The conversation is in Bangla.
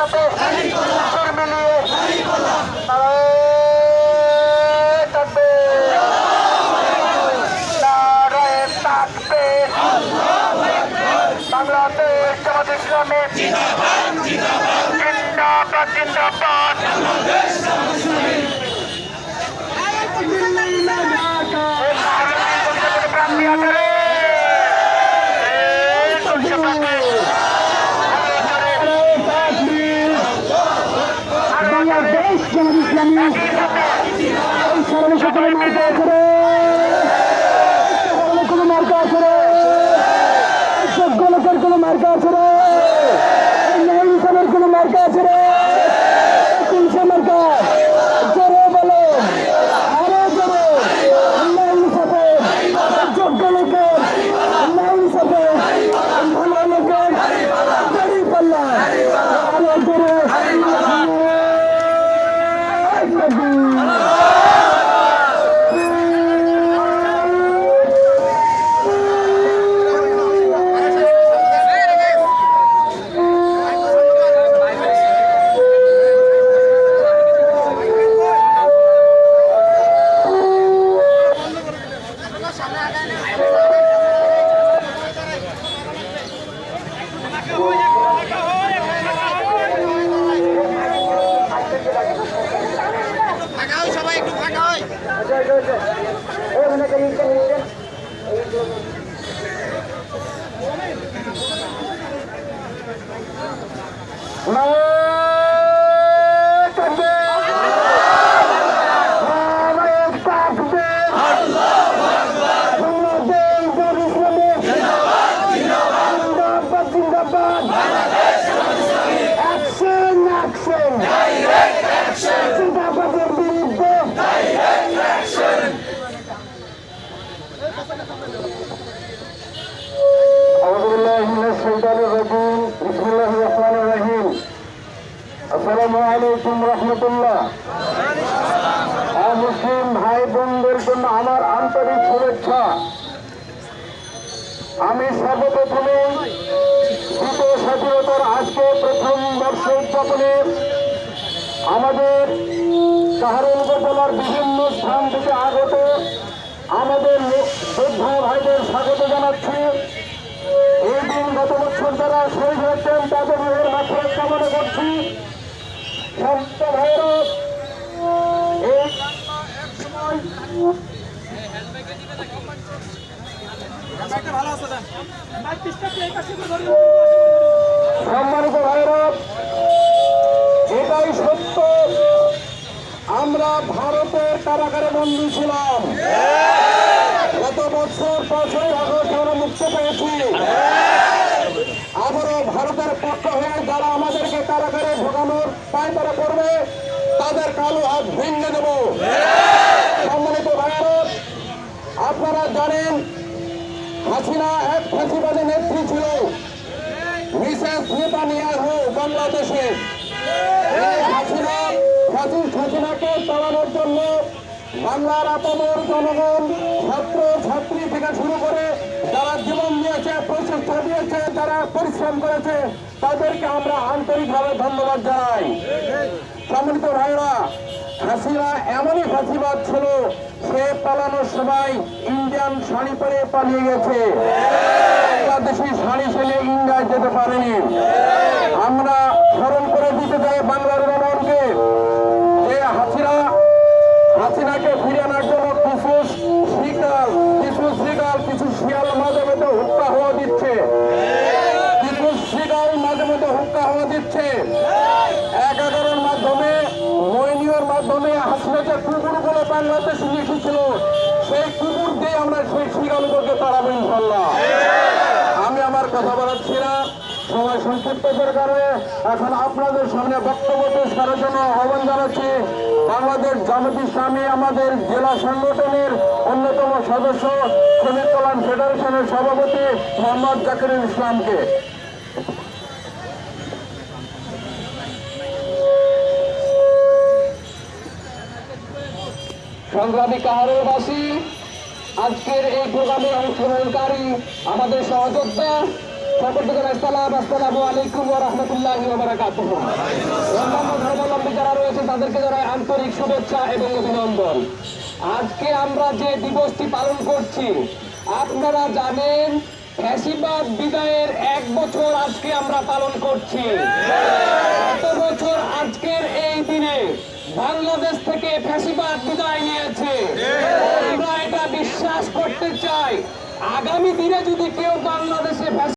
সাথে সুর মিলিয়ে। বাংলাদেশ জামাত ইসলামী। জিন্দাবাদ জিন্দাবাদ। এই পার্লামেন্ট পরিষদের প্রার্থী আছে রে। এই তুলসী পাতা। বাংলাদেশ জামাত ইসলামী এই স্মরণে সকলে মার্কা আছে রে স্মরণে কোনো মার্কা আছে রে যোগ্য লোকের কোনো মার্কা আছে রে ন্যায় ইনসানের কোনো মার্কা আছে রে তুলসে মার্কা জোরে বলো আলাইকুম রহমতুল্লাহ। মুসলিম ভাই বোনদের জন্য আমার আন্তরিক শুভেচ্ছা। আমি সর্বপ্রথমে দ্বিতীয় স্বাধীনতার আজকে প্রথম বর্ষ উদযাপনের আমাদের সাহারুল উপজেলার বিভিন্ন স্থান থেকে আগত আমাদের শ্রদ্ধা ভাইদের স্বাগত জানাচ্ছি। এই দিন গত সম্মানিত এটাই সত্য। আমরা ভারতের কারাগারে বন্দী ছিলাম। গত বছর পাঁচই আগস্ট আমরা মুক্ত পেয়েছি। আবারও ভারতের পক্ষ হয়ে যারা আমাদেরকে কারাগারে ঢোকানোর পায় তারা করবে, তাদের কালো হাত ভেঙে দেব। আপনারা জানেন, হাসিনা এক ফাঁসিবাদী নেত্রী ছিল। মিসেস নেতানিয়াহু বাংলাদেশে। হাসিনা ফাঁসির চালানোর জন্য বাংলার জনগণ, ছাত্র, ছাত্রী থেকে শুরু করে যারা জীবন দিয়েছে, প্রচেষ্টা দিয়েছে, যারা পরিশ্রম করেছে, তাদেরকে আমরা আন্তরিকভাবে ধন্যবাদ জানাই। সম্মানিত ভাইরা হাসিনা এমনই ফাঁসিবাদ ছিল, সে পালানোর সময় ইন্ডিয়ান শাড়ি পরে পালিয়ে গেছে। বাংলাদেশি শাড়ি ফেলে ইন্ডিয়ায় যেতে পারেনি। আমরা স্মরণ করে দিতে চাই বাংলার জনগণকে যে হাসিনা, হাসিনাকে ফিরিয়ে আনার জন্য কিছু শ্রীকাল কিছু শ্রীকাল কিছু শিয়াল মাঝে মধ্যে হুক্কা হওয়া দিচ্ছে। কিছু শ্রীকাল মাঝে মধ্যে হুক্কা হওয়া দিচ্ছে। যে কুকুরগুলো বাংলাদেশে এসেছিল, সেই কুকুর দিয়ে আমরা সেই শ্রীকালগুলোকে তাড়াবো ইনশাল্লাহ আমি আমার কথা বলাচ্ছি না, সময় সংক্ষিপ্ততার কারণে এখন আপনাদের সামনে বক্তব্য পেশ করার জন্য আহ্বান জানাচ্ছি, বাংলাদেশ জামাত ইসলামী আমাদের জেলা সংগঠনের অন্যতম সদস্য, শ্রমিক কল্যাণ ফেডারেশনের সভাপতি মোহাম্মদ জাকিরুল ইসলামকে। সংগ্রামী কাহারবাসী আজকের এই প্রোগ্রামে অংশগ্রহণকারী আমাদের সহযোদ্ধা যারা তাদেরকে আন্তরিক এবং আজকে আমরা যে দিবসটি পালন করছি, আপনারা জানেন, ফ্যাসিবাদ বিদায়ের এক বছর আজকে আমরা পালন করছি। গত বছর আজকের এই বাংলাদেশ থেকে ফ্যাসিবাদ বিদায় নিয়েছে। আমরা এটা বিশ্বাস করতে চাই। আগামী দিনে যদি কেউ বাংলাদেশে ফ্যাসি-